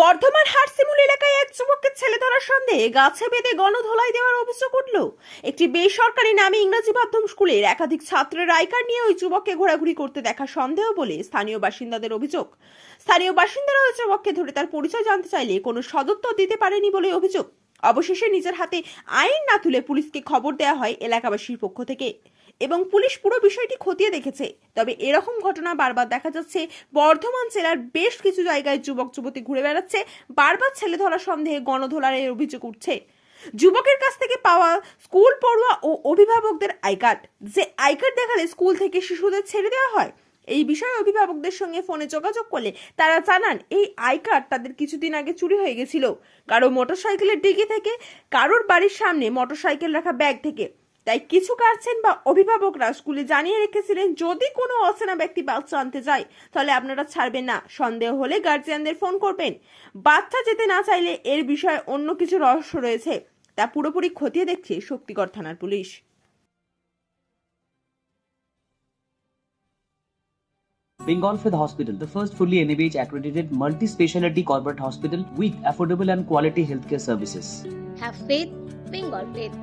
বর্ধমান হারসিমুল এলাকায় এক যুবককে ছেলে ধরার সন্দেহে গাছে বেঁধে গণধোলাই দেওয়ার অভিযোগ উঠল। একটি বেসরকারি নামে ইংরেজি মাধ্যম স্কুলের একাধিক ছাত্রের আই কার্ড নিয়ে ওই যুবককে ঘোরাঘুরি করতে দেখা সন্দেহ বলে স্থানীয় বাসিন্দাদের অভিযোগ। স্থানীয় বাসিন্দারা ওই যুবককে ধরে তার পরিচয় জানতে চাইলে কোনো সদত্ব দিতে পারেনি বলে অভিযোগ। অবশেষে নিজের হাতে আইন না তুলে পুলিশকে খবর দেওয়া হয় এলাকাবাসীর পক্ষ থেকে। এবং পুলিশ পুরো বিষয়টি খতিয়ে দেখেছে। তবে এরকম ঘটনা বারবার দেখা যাচ্ছে। বর্ধমান জেলার বেশ কিছু জায়গায় যুবক, যুবতী ঘুরে বেড়াচ্ছে। বারবার ছেলে ধরা সন্দেহে গণধোলারের অভিযোগ উঠছে। যুবকের কাছ থেকে পাওয়া স্কুল পড়ুয়া ও অভিভাবকদের আই কার্ড। যে আই কার্ড দেখালে স্কুল থেকে শিশুদের ছেড়ে দেওয়া হয়। এই বিষয়ে অভিভাবকদের সঙ্গে ফোনে যোগাযোগ করলে তারা জানান, এই আই কার্ড তাদের কিছুদিন আগে চুরি হয়ে গেছিল। কারও মোটরসাইকেলের ডিগি থেকে কারোর বাড়ির সামনে মোটরসাইকেল রাখা ব্যাগ থেকে। তাই কিছু গার্জেন বা অভিভাবকরা স্কুলে জানিয়ে রেখেছিলেন যদি কোনো অচেনা ব্যক্তি বাচ্চা আনতে যায় তাহলে আপনারা ছাড়বেন না সন্দেহ হলে গার্জিয়ানদের ফোন করবেন বাচ্চা যেতে না চাইলে এর বিষয়ে অন্য কিছু রহস্য রয়েছে তা পুরোপুরি খতিয়ে দেখছে শক্তিগড় থানার police Bengal Fifth Hospital, the first fully NABH accredited multi speciality corporate hospital with affordable and quality healthcare services. Have faith, Bengal faith.